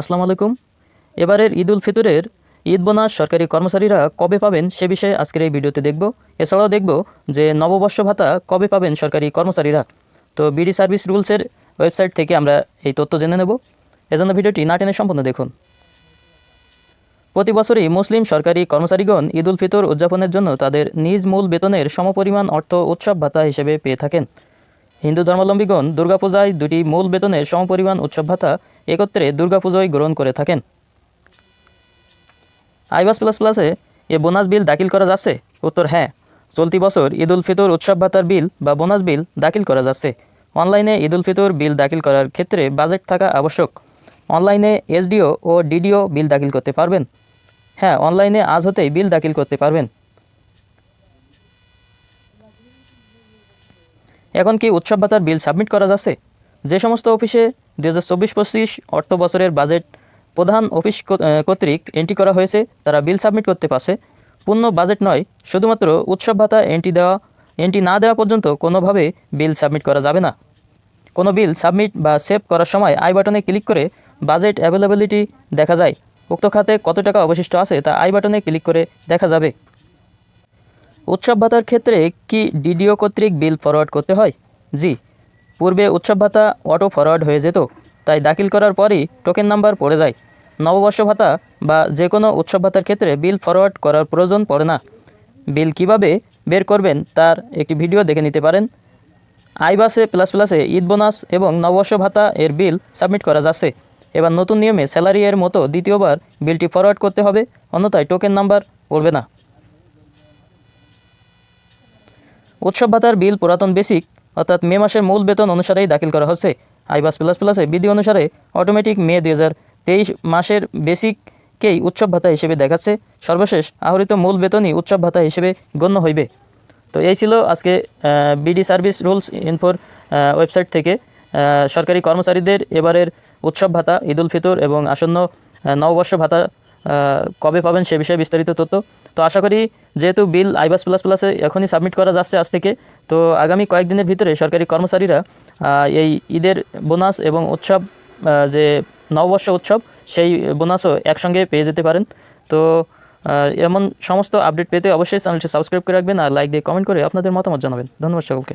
আসসালামু আলাইকুম। এবারের ঈদ উল ফিতরের ঈদ বোনাস সরকারি কর্মচারীরা কবে পাবেন সে বিষয়ে আজকের এই ভিডিওতে দেখব। এছাড়াও দেখব যে নববর্ষ ভাতা কবে পাবেন সরকারি কর্মচারীরা। তো বিডি সার্ভিস রুলসের ওয়েবসাইট থেকে আমরা এই তথ্য জেনে নেব। এজন্য ভিডিওটি না টেনে সম্পূর্ণ দেখুন। প্রতি বছরই মুসলিম সরকারি কর্মচারীগণ ঈদ উল ফিতর উদযাপনের জন্য তাদের নিজ মূল বেতনের সমপরিমাণ অর্থ উৎসব ভাতা হিসেবে পেয়ে থাকেন। হিন্দু ধর্মাবলম্বীগণ দুর্গাপূজায় দুটি মূল বেতনের সমপরিমাণ উৎসব ভাতা একত্রে দুর্গাপুজোয় গ্রহণ করে থাকেন। আইবাস প্লাস প্লাসে এ বোনাস বিল দাখিল করা যাচ্ছে? উত্তর হ্যাঁ। চলতি বছর ঈদ উল ফিতর উৎসব ভাতার বিল বা বোনাস বিল দাখিল করা যাচ্ছে। অনলাইনে ঈদ উল ফিতর বিল দাখিল করার ক্ষেত্রে বাজেট থাকা আবশ্যক। অনলাইনে এসডিও ও ডিডিও বিল দাখিল করতে পারবেন? হ্যাঁ অনলাইনে আজ হতেই বিল দাখিল করতে পারবেন। এখন কি উৎসব ভাতার বিল সাবমিট করা যাচ্ছে? যে সমস্ত অফিসে দু হাজার চব্বিশ পঁচিশ অর্থ বছরের বাজেট প্রধান অফিস কর্তৃক এন্ট্রি করা হয়েছে, তারা বিল সাবমিট করতে পারছে। পূর্ণ বাজেট নয়, শুধুমাত্র উৎসব ভাতা এন্ট্রি দেওয়া এন্ট্রি না দেওয়া পর্যন্ত কোনোভাবে বিল সাবমিট করা যাবে না। কোনো বিল সাবমিট বা সেভ করার সময় আই বাটনে ক্লিক করে বাজেট অ্যাভেলেবিলিটি দেখা যায়। উক্ত খাতে কত টাকা অবশিষ্ট আছে তা আই বাটনে ক্লিক করে দেখা যাবে। উৎসব ভাতার ক্ষেত্রে কি ডিডিও কর্তৃক বিল ফরওয়ার্ড করতে হয়? জি, পূর্বে উৎসব ভাতা অটো ফরওয়ার্ড হয়ে যেত, তাই দাখিল করার পরই টোকেন নাম্বার পড়ে যায়। নববর্ষ ভাতা বা যে কোনো উৎসব ভাতার ক্ষেত্রে বিল ফরওয়ার্ড করার প্রয়োজন পড়ে না। বিল কীভাবে বের করবেন তার একটি ভিডিও দেখে নিতে পারেন। আইবাসে প্লাস প্লাসে ঈদ বোনাস এবং নববর্ষ ভাতা এর বিল সাবমিট করা যাচ্ছে। এবার নতুন নিয়মে স্যালারি এর মতো দ্বিতীয়বার বিলটি ফরওয়ার্ড করতে হবে, অন্যথায় টোকেন নাম্বার পড়বে না। উৎসব ভাতার বিল পুরাতন বেসিক, অর্থাৎ মে মাসের মূল বেতন অনুসারেই দাখিল করা হচ্ছে। আইবাস প্লাস প্লাসে বিধি অনুসারে অটোমেটিক মে দুই হাজার তেইশ মাসের বেসিককেই উৎসব ভাতা হিসেবে দেখাচ্ছে। সর্বশেষ আহরিত মূল বেতনই উৎসব ভাতা হিসেবে গণ্য হইবে। তো এই ছিল আজকে বিডি সার্ভিস রুলস ইনফোর ওয়েবসাইট থেকে। সরকারি কর্মচারীদের এবারের উৎসব ভাতা ঈদ উল ফিতর এবং আসন্ন নববর্ষ ভাতা কবে পাবেন সে বিষয়ে বিস্তারিত তথ্য। তো আশা করি যেহেতু বিল আইবাস প্লাস প্লাসে এখনই সাবমিট করা যাচ্ছে আজ থেকে তো আগামী কয়েকদিনের ভিতরে সরকারি কর্মচারীরা এই ঈদের বোনাস এবং উৎসব যে নববর্ষ উৎসব, সেই বোনাসও একসঙ্গে পেয়ে যেতে পারেন। তো এমন সমস্ত আপডেট পেতে অবশ্যই চ্যানেলটি সাবস্ক্রাইব করে রাখবেন আর লাইক দিয়ে কমেন্ট করে আপনাদের মতামত জানাবেন। ধন্যবাদ সকলকে।